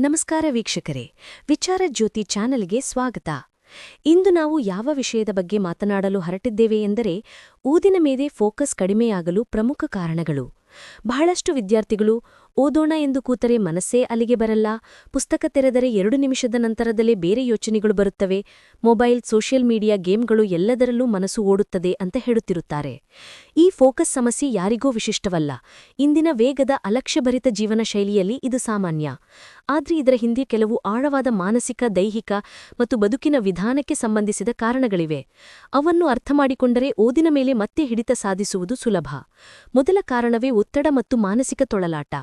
ನಮಸ್ಕಾರ ವೀಕ್ಷಕರೇ, ವಿಚಾರ ಜ್ಯೋತಿ ಚಾನೆಲ್ಗೆ ಸ್ವಾಗತ. ಇಂದು ನಾವು ಯಾವ ವಿಷಯದ ಬಗ್ಗೆ ಮಾತನಾಡಲು ಹೊರಟಿದ್ದೇವೆ ಎಂದರೆ, ಊದಿನ ಮೇಲೆ ಫೋಕಸ್ ಕಡಿಮೆಯಾಗಲು ಪ್ರಮುಖ ಕಾರಣಗಳು. ಬಹಳಷ್ಟು ವಿದ್ಯಾರ್ಥಿಗಳು ಓದೋಣ ಎಂದು ಕೂತರೆ ಮನಸ್ಸೇ ಅಲ್ಲಿಗೆ ಬರಲ್ಲ. ಪುಸ್ತಕ ತೆರೆದರೆ ಎರಡು ನಿಮಿಷದ ನಂತರದಲ್ಲೇ ಬೇರೆ ಯೋಚನೆಗಳು ಬರುತ್ತವೆ. ಮೊಬೈಲ್, ಸೋಷಿಯಲ್ ಮೀಡಿಯಾ ಗೇಮ್ಗಳು ಎಲ್ಲದರಲ್ಲೂ ಮನಸ್ಸು ಓಡುತ್ತದೆ ಅಂತ ಹೇಳುತ್ತಿರುತ್ತಾರೆ. ಈ ಫೋಕಸ್ ಸಮಸ್ಯೆ ಯಾರಿಗೂ ವಿಶಿಷ್ಟವಲ್ಲ. ಇಂದಿನ ವೇಗದ ಅಲಕ್ಷ್ಯಭರಿತ ಜೀವನ ಶೈಲಿಯಲ್ಲಿ ಇದು ಸಾಮಾನ್ಯ. ಆದ್ರೆ ಇದರ ಹಿಂದೆ ಕೆಲವು ಆಳವಾದ ಮಾನಸಿಕ, ದೈಹಿಕ ಮತ್ತು ಬದುಕಿನ ವಿಧಾನಕ್ಕೆ ಸಂಬಂಧಿಸಿದ ಕಾರಣಗಳಿವೆ. ಅವನ್ನು ಅರ್ಥಮಾಡಿಕೊಂಡರೆ ಓದಿನ ಮೇಲೆ ಮತ್ತೆ ಹಿಡಿತ ಸಾಧಿಸುವುದು ಸುಲಭ. ಮೊದಲ ಕಾರಣವೇ ಒತ್ತಡ ಮತ್ತು ಮಾನಸಿಕ ತೊಳಲಾಟ.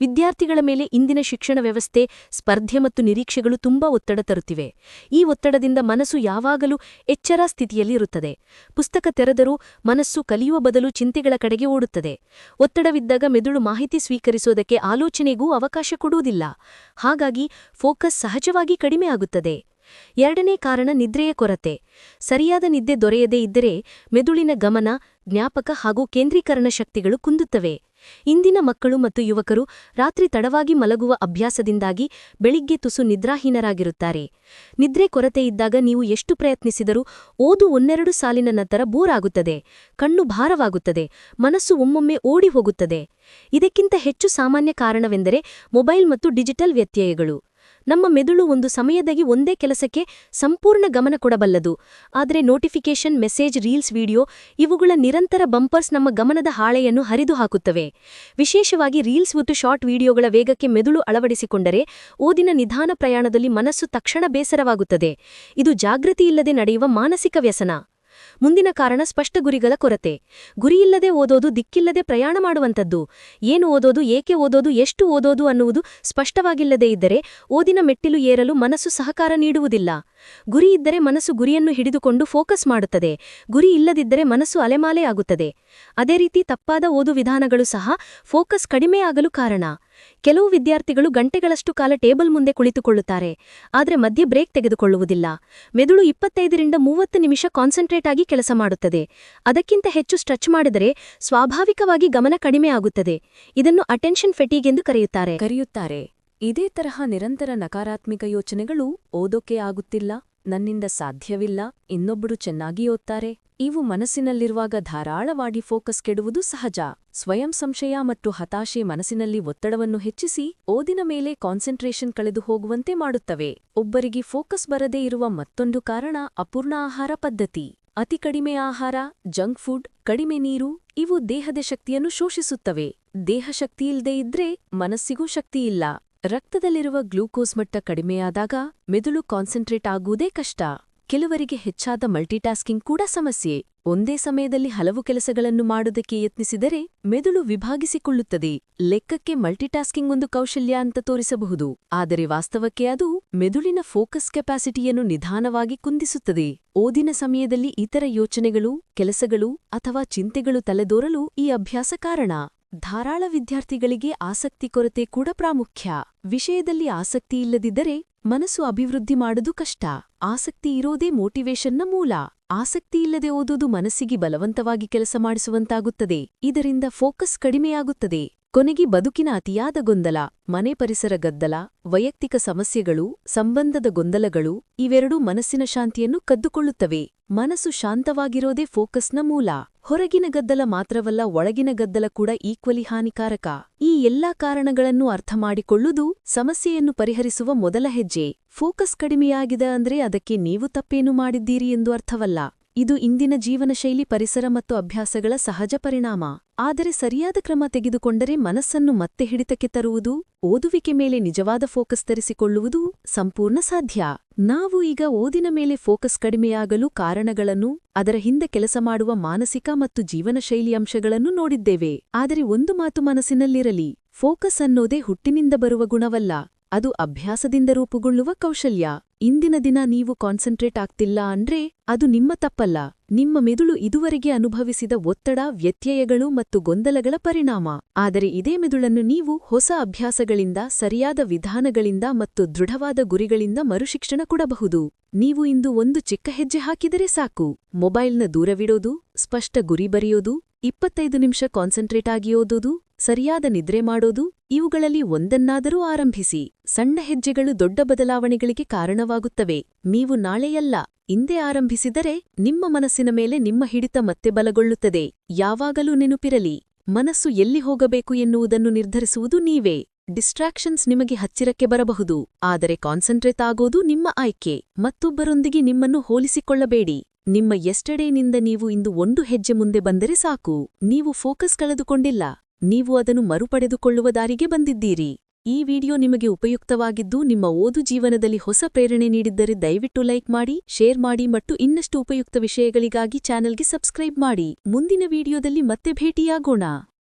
ವಿದ್ಯಾರ್ಥಿಗಳ ಮೇಲೆ ಇಂದಿನ ಶಿಕ್ಷಣ ವ್ಯವಸ್ಥೆ, ಸ್ಪರ್ಧೆ ಮತ್ತು ನಿರೀಕ್ಷೆಗಳು ತುಂಬಾ ಒತ್ತಡ ತರುತ್ತಿವೆ. ಈ ಒತ್ತಡದಿಂದ ಮನಸ್ಸು ಯಾವಾಗಲೂ ಎಚ್ಚರ ಸ್ಥಿತಿಯಲ್ಲಿರುತ್ತದೆ ಪುಸ್ತಕ ತೆರೆದರೂ ಮನಸ್ಸು ಕಲಿಯುವ ಬದಲು ಚಿಂತೆಗಳ ಕಡೆಗೆ ಓಡುತ್ತದೆ. ಒತ್ತಡವಿದ್ದಾಗ ಮೆದುಳು ಮಾಹಿತಿ ಸ್ವೀಕರಿಸೋದಕ್ಕೆ ಆಲೋಚನೆಗೂ ಅವಕಾಶ ಕೊಡುವುದಿಲ್ಲ. ಹಾಗಾಗಿ ಫೋಕಸ್ ಸಹಜವಾಗಿ ಕಡಿಮೆಯಾಗುತ್ತದೆ ಎರಡನೇ ಕಾರಣ ನಿದ್ರೆಯ ಕೊರತೆ. ಸರಿಯಾದ ನಿದ್ದೆ ದೊರೆಯದೇ ಇದ್ದರೆ ಮೆದುಳಿನ ಗಮನ, ಜ್ಞಾಪಕ ಹಾಗೂ ಕೇಂದ್ರೀಕರಣ ಶಕ್ತಿಗಳು ಕುಂದುತ್ತವೆ. ಇಂದಿನ ಮಕ್ಕಳು ಮತ್ತು ಯುವಕರು ರಾತ್ರಿ ತಡವಾಗಿ ಮಲಗುವ ಅಭ್ಯಾಸದಿಂದಾಗಿ ಬೆಳಿಗ್ಗೆ ತುಸು ನಿದ್ರಾಹೀನರಾಗಿರುತ್ತಾರೆ. ನಿದ್ರೆ ಕೊರತೆಯಿದ್ದಾಗ ನೀವು ಎಷ್ಟು ಪ್ರಯತ್ನಿಸಿದರೂ ಓದು ಒಂದೆರಡು ಸಾಲಿನ ನಂತರ ಬೋರ್ ಕಣ್ಣು ಭಾರವಾಗುತ್ತದೆ, ಮನಸ್ಸು ಒಮ್ಮೊಮ್ಮೆ ಓಡಿ ಹೋಗುತ್ತದೆ. ಇದಕ್ಕಿಂತ ಹೆಚ್ಚು ಸಾಮಾನ್ಯ ಕಾರಣವೆಂದರೆ ಮೊಬೈಲ್ ಮತ್ತು ಡಿಜಿಟಲ್ ವ್ಯತ್ಯಯಗಳು. ನಮ್ಮ ಮೆದುಳು ಒಂದು ಸಮಯದಾಗಿ ಒಂದೇ ಕೆಲಸಕ್ಕೆ ಸಂಪೂರ್ಣ ಗಮನ ಕೊಡಬಲ್ಲದು. ಆದರೆ ನೋಟಿಫಿಕೇಶನ್ ಮೆಸೇಜ್ ರೀಲ್ಸ್ ವಿಡಿಯೋ ಇವುಗಳ ನಿರಂತರ ಬಂಪರ್ಸ್ ನಮ್ಮ ಗಮನದ ಹಾಳೆಯನ್ನು ಹರಿದು ಹಾಕುತ್ತವೆ ವಿಶೇಷವಾಗಿ ರೀಲ್ಸ್ ಮತ್ತು ಶಾರ್ಟ್ ವಿಡಿಯೋಗಳ ವೇಗಕ್ಕೆ ಮೆದುಳು ಅಳವಡಿಸಿಕೊಂಡರೆ ಓದಿನ ನಿಧಾನ ಪ್ರಯಾಣದಲ್ಲಿ ಮನಸ್ಸು ತಕ್ಷಣ ಬೇಸರವಾಗುತ್ತದೆ. ಇದು ಜಾಗೃತಿಯಿಲ್ಲದೆ ನಡೆಯುವ ಮಾನಸಿಕ ವ್ಯಸನ. ಮುಂದಿನ ಕಾರಣ ಸ್ಪಷ್ಟ ಗುರಿಗಳ ಕೊರತೆ. ಗುರಿಯಿಲ್ಲದೆ ಓದೋದು ದಿಕ್ಕಿಲ್ಲದೆ ಪ್ರಯಾಣ ಮಾಡುವಂಥದ್ದು. ಏನು ಓದೋದು, ಏಕೆ ಓದೋದು, ಎಷ್ಟು ಓದೋದು ಅನ್ನುವುದು ಸ್ಪಷ್ಟವಾಗಿಲ್ಲದೇ ಇದ್ದರೆ ಓದಿನ ಮೆಟ್ಟಿಲು ಏರಲು ಮನಸ್ಸು ಸಹಕಾರ ನೀಡುವುದಿಲ್ಲ. ಗುರಿ ಇದ್ದರೆ ಮನಸ್ಸು ಗುರಿಯನ್ನು ಹಿಡಿದುಕೊಂಡು ಫೋಕಸ್ ಮಾಡುತ್ತದೆ. ಗುರಿ ಇಲ್ಲದಿದ್ದರೆ ಮನಸ್ಸು ಅಲೆಮಾಲೆಯಾಗುತ್ತದೆ ಅದೇ ರೀತಿ ತಪ್ಪಾದ ಓದು ವಿಧಾನಗಳು ಸಹ ಫೋಕಸ್ ಕಡಿಮೆಯಾಗಲು ಕಾರಣ. ಕೆಲವು ವಿದ್ಯಾರ್ಥಿಗಳು ಗಂಟೆಗಳಷ್ಟು ಕಾಲ ಟೇಬಲ್ ಮುಂದೆ ಕುಳಿತುಕೊಳ್ಳುತ್ತಾರೆ, ಆದರೆ ಮಧ್ಯ ಬ್ರೇಕ್ ತೆಗೆದುಕೊಳ್ಳುವುದಿಲ್ಲ. ಮೆದುಳು ಇಪ್ಪತ್ತೈದರಿಂದ ಮೂವತ್ತು ನಿಮಿಷ ಕಾನ್ಸಂಟ್ರೇಟ್ ಆಗಿ ಕೆಲಸ ಮಾಡುತ್ತದೆ. ಅದಕ್ಕಿಂತ ಹೆಚ್ಚು ಸ್ಟ್ರೆಚ್ ಮಾಡಿದರೆ ಸ್ವಾಭಾವಿಕವಾಗಿ ಗಮನ ಕಡಿಮೆ ಆಗುತ್ತದೆ. ಇದನ್ನು ಅಟೆನ್ಷನ್ ಫೆಟೀಗ್ ಎಂದು ಕರೆಯುತ್ತಾರೆ. ಕರೆಯುತ್ತಾರೆ. ಇದೇ ತರಹ ನಿರಂತರ ನಕಾರಾತ್ಮಕ ಯೋಚನೆಗಳು ಓದೋಕೆ ಆಗುತ್ತಿಲ್ಲ, ನನ್ನಿಂದ ಸಾಧ್ಯವಿಲ್ಲ, ಇನ್ನೊಬ್ಬರು ಚೆನ್ನಾಗಿ ಓದ್ತಾರೆ. ಇವು ಮನಸ್ಸಿನಲ್ಲಿರುವಾಗ ಧಾರಾಳವಾಗಿ ಫೋಕಸ್ ಕೆಡುವುದು ಸಹಜ. ಸ್ವಯಂ ಸಂಶಯ ಮತ್ತು ಹತಾಶೆ ಮನಸ್ಸಿನಲ್ಲಿ ಒತ್ತಡವನ್ನು ಹೆಚ್ಚಿಸಿ, ಓದಿನ ಮೇಲೆ ಕಾನ್ಸಂಟ್ರೇಷನ್ ಕಳೆದು ಹೋಗುವಂತೆ ಮಾಡುತ್ತವೆ. ಒಬ್ಬರಿಗೆ ಫೋಕಸ್ ಬರದೇ ಇರುವ ಮತ್ತೊಂದು ಕಾರಣ ಅಪೂರ್ಣ ಆಹಾರ ಪದ್ಧತಿ. ಅತಿ ಕಡಿಮೆ ಆಹಾರ, ಜಂಕ್ ಫುಡ್, ಕಡಿಮೆ ನೀರು, ಇವು ದೇಹದ ಶಕ್ತಿಯನ್ನು ಶೋಷಿಸುತ್ತವೆ. ದೇಹ ಶಕ್ತಿಯಿಲ್ಲದೆ ಇದ್ರೆ ಮನಸ್ಸಿಗೂ ಶಕ್ತಿಯಿಲ್ಲ ರಕ್ತದಲ್ಲಿರುವ ಗ್ಲೂಕೋಸ್ ಮಟ್ಟ ಕಡಿಮೆಯಾದಾಗ ಮೆದುಳು ಕಾನ್ಸಂಟ್ರೇಟ್ ಆಗುವುದೇ ಕಷ್ಟ. ಕೆಲವರಿಗೆ ಹೆಚ್ಚಾದ ಮಲ್ಟಿಟಾಸ್ಕಿಂಗ್ ಕೂಡ ಸಮಸ್ಯೆ. ಒಂದೇ ಸಮಯದಲ್ಲಿ ಹಲವು ಕೆಲಸಗಳನ್ನು ಮಾಡುವುದಕ್ಕೆ ಯತ್ನಿಸಿದರೆ ಮೆದುಳು ವಿಭಾಗಿಸಿಕೊಳ್ಳುತ್ತದೆ. ಲೆಕ್ಕಕ್ಕೆ ಮಲ್ಟಿಟಾಸ್ಕಿಂಗ್ ಒಂದು ಕೌಶಲ್ಯ ಅಂತ ತೋರಿಸಬಹುದು. ಆದರೆ ವಾಸ್ತವಕ್ಕೆ ಅದು ಮೆದುಳಿನ ಫೋಕಸ್ ಕೆಪಾಸಿಟಿಯನ್ನು ನಿಧಾನವಾಗಿ ಕುಂದಿಸುತ್ತದೆ. ಓದಿನ ಸಮಯದಲ್ಲಿ ಇತರ ಯೋಚನೆಗಳು, ಕೆಲಸಗಳು ಅಥವಾ ಚಿಂತೆಗಳು ತಲೆದೋರಲು ಈ ಅಭ್ಯಾಸ ಕಾರಣ. ಧಾರಾಳ ವಿದ್ಯಾರ್ಥಿಗಳಿಗೆ ಆಸಕ್ತಿ ಕೊರತೆ ಕೂಡ ಪ್ರಾಮುಖ್ಯ. ವಿಷಯದಲ್ಲಿ ಆಸಕ್ತಿ ಇಲ್ಲದಿದ್ದರೆ ಮನಸ್ಸು ಅಭಿವೃದ್ಧಿ ಮಾಡುದು ಕಷ್ಟ. ಆಸಕ್ತಿ ಇರೋದೇ ಮೋಟಿವೇಶನ್ನ ಮೂಲ. ಆಸಕ್ತಿ ಇಲ್ಲದೆ ಓದುವುದು ಮನಸ್ಸಿಗೆ ಬಲವಂತವಾಗಿ ಕೆಲಸ ಮಾಡಿಸುವಂತಾಗುತ್ತದೆ. ಇದರಿಂದ ಫೋಕಸ್ ಕಡಿಮೆಯಾಗುತ್ತದೆ. ಕೊನೆಗೆ ಬದುಕಿನ ಅತಿಯಾದ ಗೊಂದಲ, ಮನೆ ಪರಿಸರ ಗದ್ದಲ, ವೈಯಕ್ತಿಕ ಸಮಸ್ಯೆಗಳು, ಸಂಬಂಧದ ಗೊಂದಲಗಳು, ಇವೆರಡೂ ಮನಸ್ಸಿನ ಶಾಂತಿಯನ್ನು ಕದ್ದುಕೊಳ್ಳುತ್ತವೆ. ಮನಸ್ಸು ಶಾಂತವಾಗಿರೋದೇ ಫೋಕಸ್ನ ಮೂಲ. ಹೊರಗಿನ ಗದ್ದಲ ಮಾತ್ರವಲ್ಲ, ಒಳಗಿನ ಗದ್ದಲ ಕೂಡ ಈಕ್ವಲಿ ಹಾನಿಕಾರಕ. ಎಲ್ಲಾ ಕಾರಣಗಳನ್ನು ಅರ್ಥಮಾಡಿಕೊಳ್ಳುವುದು ಸಮಸ್ಯೆಯನ್ನು ಪರಿಹರಿಸುವ ಮೊದಲ ಹೆಜ್ಜೆ. ಫೋಕಸ್ ಕಡಿಮೆಯಾಗಿದೆ ಅಂದ್ರೆ ಅದಕ್ಕೆ ನೀವು ತಪ್ಪೇನು ಮಾಡಿದ್ದೀರಿ ಎಂದು ಅರ್ಥವಲ್ಲ. ಇದು ಇಂದಿನ ಜೀವನಶೈಲಿ ಪರಿಸರ ಮತ್ತು ಅಭ್ಯಾಸಗಳ ಸಹಜ ಪರಿಣಾಮ. ಆದರೆ ಸರಿಯಾದ ಕ್ರಮ ತೆಗೆದುಕೊಂಡರೆ ಮನಸ್ಸನ್ನು ಮತ್ತೆ ಹಿಡಿತಕ್ಕೆ ತರುವುದು, ಓದುವಿಕೆ ಮೇಲೆ ನಿಜವಾದ ಫೋಕಸ್ ತರಿಸಿಕೊಳ್ಳುವುದು ಸಂಪೂರ್ಣ ಸಾಧ್ಯ. ನಾವು ಈಗ ಓದಿನ ಮೇಲೆ ಫೋಕಸ್ ಕಡಿಮೆಯಾಗಲು ಕಾರಣಗಳನ್ನು, ಅದರ ಹಿಂದೆ ಕೆಲಸ ಮಾಡುವ ಮಾನಸಿಕ ಮತ್ತು ಜೀವನಶೈಲಿ ಅಂಶಗಳನ್ನು ನೋಡಿದ್ದೇವೆ. ಆದರೆ ಒಂದು ಮಾತು ಮನಸ್ಸಿನಲ್ಲಿರಲಿ, ಫೋಕಸ್ ಅನ್ನೋದೇ ಹುಟ್ಟಿನಿಂದ ಬರುವ ಗುಣವಲ್ಲ, ಅದು ಅಭ್ಯಾಸದಿಂದ ರೂಪುಗೊಳ್ಳುವ ಕೌಶಲ್ಯ. ಇಂದಿನ ದಿನ ನೀವು ಕಾನ್ಸಂಟ್ರೇಟ್ ಆಗ್ತಿಲ್ಲ ಅಂದ್ರೆ ಅದು ನಿಮ್ಮ ತಪ್ಪಲ್ಲ. ನಿಮ್ಮ ಮೆದುಳು ಇದುವರೆಗೆ ಅನುಭವಿಸಿದ ಒತ್ತಡ, ವ್ಯತ್ಯಯಗಳು ಮತ್ತು ಗೊಂದಲಗಳ ಪರಿಣಾಮ. ಆದರೆ ಇದೇ ಮೆದುಳನ್ನು ನೀವು ಹೊಸ ಅಭ್ಯಾಸಗಳಿಂದ, ಸರಿಯಾದ ವಿಧಾನಗಳಿಂದ ಮತ್ತು ದೃಢವಾದ ಗುರಿಗಳಿಂದ ಮರುಶಿಕ್ಷಣ ಕೊಡಬಹುದು. ನೀವು ಇಂದು ಒಂದು ಚಿಕ್ಕ ಹೆಜ್ಜೆ ಹಾಕಿದರೆ ಸಾಕು. ಮೊಬೈಲ್ನ ದೂರವಿಡೋದು, ಸ್ಪಷ್ಟ ಗುರಿ ಬರೆಯೋದು, ಇಪ್ಪತ್ತೈದು ನಿಮಿಷ ಕಾನ್ಸಂಟ್ರೇಟ್ ಆಗಿ ಸರಿಯಾದ ನಿದ್ರೆ ಮಾಡೋದು, ಇವುಗಳಲ್ಲಿ ಒಂದನ್ನಾದರೂ ಆರಂಭಿಸಿ. ಸಣ್ಣ ಹೆಜ್ಜೆಗಳು ದೊಡ್ಡ ಬದಲಾವಣೆಗಳಿಗೆ ಕಾರಣವಾಗುತ್ತವೆ. ನೀವು ನಾಳೆಯಲ್ಲ ಇಂದೇ ಆರಂಭಿಸಿದರೆ ನಿಮ್ಮ ಮನಸ್ಸಿನ ಮೇಲೆ ನಿಮ್ಮ ಹಿಡಿತ ಮತ್ತೆ ಬಲಗೊಳ್ಳುತ್ತದೆ. ಯಾವಾಗಲೂ ನೆನಪಿರಲಿ, ಮನಸ್ಸು ಎಲ್ಲಿ ಹೋಗಬೇಕು ಎನ್ನುವುದನ್ನು ನಿರ್ಧರಿಸುವುದು ನೀವೇ. ಡಿಸ್ಟ್ರಾಕ್ಷನ್ಸ್ ನಿಮಗೆ ಹತ್ತಿರಕ್ಕೆ ಬರಬಹುದು, ಆದರೆ ಕಾನ್ಸಂಟ್ರೇಟ್ ಆಗೋದು ನಿಮ್ಮ ಆಯ್ಕೆ. ಮತ್ತೊಬ್ಬರೊಂದಿಗೆ ನಿಮ್ಮನ್ನು ಹೋಲಿಸಿಕೊಳ್ಳಬೇಡಿ. ನಿಮ್ಮ ಎಸ್ಟಡೇನಿಂದ ನೀವು ಇಂದು ಒಂದು ಹೆಜ್ಜೆ ಮುಂದೆ ಬಂದರೆ ಸಾಕು. ನೀವು ಫೋಕಸ್ ಕಳೆದುಕೊಂಡಿಲ್ಲ. ನೀವು ಅದನ್ನು ಮರುಪಡೆದುಕೊಳ್ಳುವ ದಾರಿಗೆ ಬಂದಿದ್ದೀರಿ. ಈ ವಿಡಿಯೋ ನಿಮಗೆ ಉಪಯುಕ್ತವಾಗಿದ್ದು ನಿಮ್ಮ ಓದು ಜೀವನದಲ್ಲಿ ಹೊಸ ಪ್ರೇರಣೆ ನೀಡಿದ್ದರೆ ದಯವಿಟ್ಟು ಲೈಕ್ ಮಾಡಿ, ಶೇರ್ ಮಾಡಿ ಮತ್ತು ಇನ್ನಷ್ಟು ಉಪಯುಕ್ತ ವಿಷಯಗಳಿಗಾಗಿ ಚಾನೆಲ್ಗೆ ಸಬ್ಸ್ಕ್ರೈಬ್ ಮಾಡಿ. ಮುಂದಿನ ವಿಡಿಯೋದಲ್ಲಿ ಮತ್ತೆ ಭೇಟಿಯಾಗೋಣ.